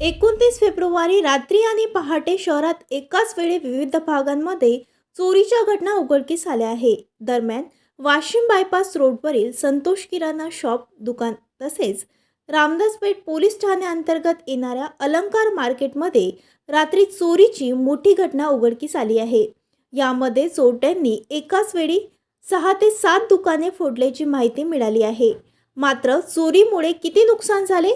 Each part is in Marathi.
एकोणतीस फेब्रुवारी रात्री आणि पहाटे शहरात एकाच वेळी विविध भागांमध्ये चोरीच्या घटना उघडकीस आल्या आहे दरम्यान वाशिम बायपास रोडवरील संतोष किराणा शॉप दुकान तसेच रामदासपेठ पोलीस ठाण्याअंतर्गत येणाऱ्या अलंकार मार्केटमध्ये रात्री चोरीची मोठी घटना उघडकीस आली आहे. यामध्ये चोरट्यांनी एकाच वेळी सहा ते सात दुकाने फोडल्याची माहिती मिळाली आहे. मात्र चोरीमुळे किती नुकसान झाले?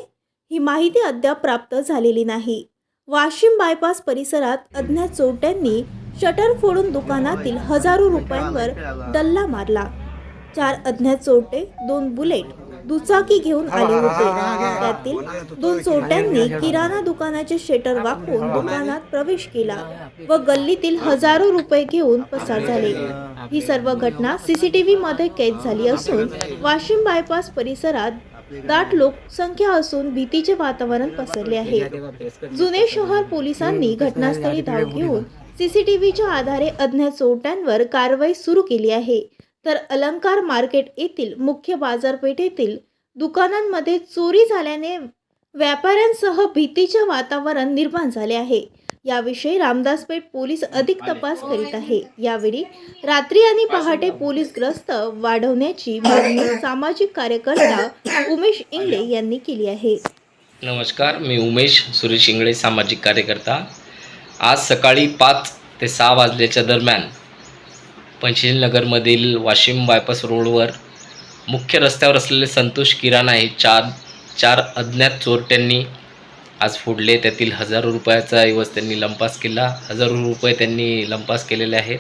ही माहिती अद्याप प्राप्त झालेली नाही. वाशिम बायपास परिसरात अज्ञात चोरट्यांनी शटर फोडून दुकानातील हजारो रुपयांवर डल्ला मारला. चार अज्ञात चोरटे दोन बुलेट दुचाकी घेऊन आले होते. त्यातील दोन चोरट्यांनी किराणा दुकानाचे शटर वाकवून दुकानात प्रवेश केला व गल्लीतील हजारो रुपये घेऊन पसार झाले. ही सर्व घटना सीसीटीव्ही मध्ये कैद झाली असून वाशिम बायपास परिसरात दाट लोकसंख्या असून भीतीचे वातावरण पसरले आहे. जुने शहर पोलिसांनी घटनास्थळी धाव घेऊन सीसीटीव्हीच्या आधारे अज्ञात चोरट्यांवर कारवाई सुरू केली आहे. तर अलंकार मार्केट येथील मुख्य बाजारपेठेतील दुकानांमध्ये चोरी झाल्याने व्यापाऱ्यांसह भीतीचे वातावरण निर्माण झाले आहे. याविषयी रामदासपेठ पोलीस अधिक तपास करीत आहे. यावेळी रात्री आणि पहाटे पोलीस ग्रस्त वाढवण्याची मागणी सामाजिक कार्यकर्ता उमेश इंगळे यांनी केली आहे. नमस्कार मी उमेश सुरेश इंगळे सामाजिक कार्यकर्ता. आज सकाळी पाच ते सहा वाजल्याच्या दरम्यान पंचशीलनगरमधील वाशिम बायपास रोडवर मुख्य रस्त्यावर असलेले संतोष किराणा हे चार चार अज्ञात चोरट्यांनी आज फोडले त्यातील हजारो रुपयाचा ऐवज त्यांनी लंपास केला. हजारो रुपये त्यांनी लंपास केलेले आहेत.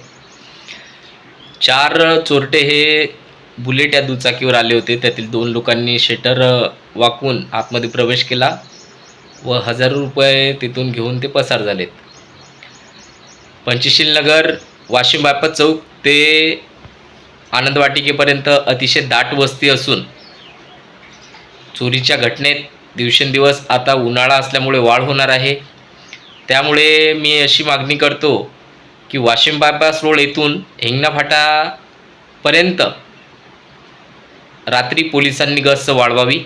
चार चोरटे हे बुलेट या दुचाकीवर आले होते. त्यातील दोन लोकांनी शटर वाकून आतमध्ये प्रवेश केला व हजारो रुपये तिथून घेऊन ते पसार झालेत. पंचशील नगर वाशिम बायपास चौक ते आनंद वाटिकेपर्यंत अतिशय दाट वस्ती असून चोरीच्या घटनेत दिवसेंदिवस आता उन्हाळा असल्यामुळे वाढ होणार आहे. त्यामुळे मी अशी मागणी करतो की वाशिम बायपास रोड येथून हिंगणा फाटापर्यंत रात्री पोलिसांनी गस्त वाढवावी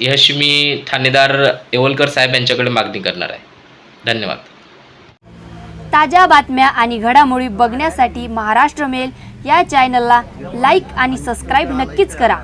ही अशी मी ठाणेदार येवलकर साहेब यांच्याकडे मागणी करणार आहे. धन्यवाद. ताज्या बातम्या आणि घडामोडी बघण्यासाठी महाराष्ट्र मेल या चॅनलला लाईक आणि सबस्क्राईब नक्कीच करा.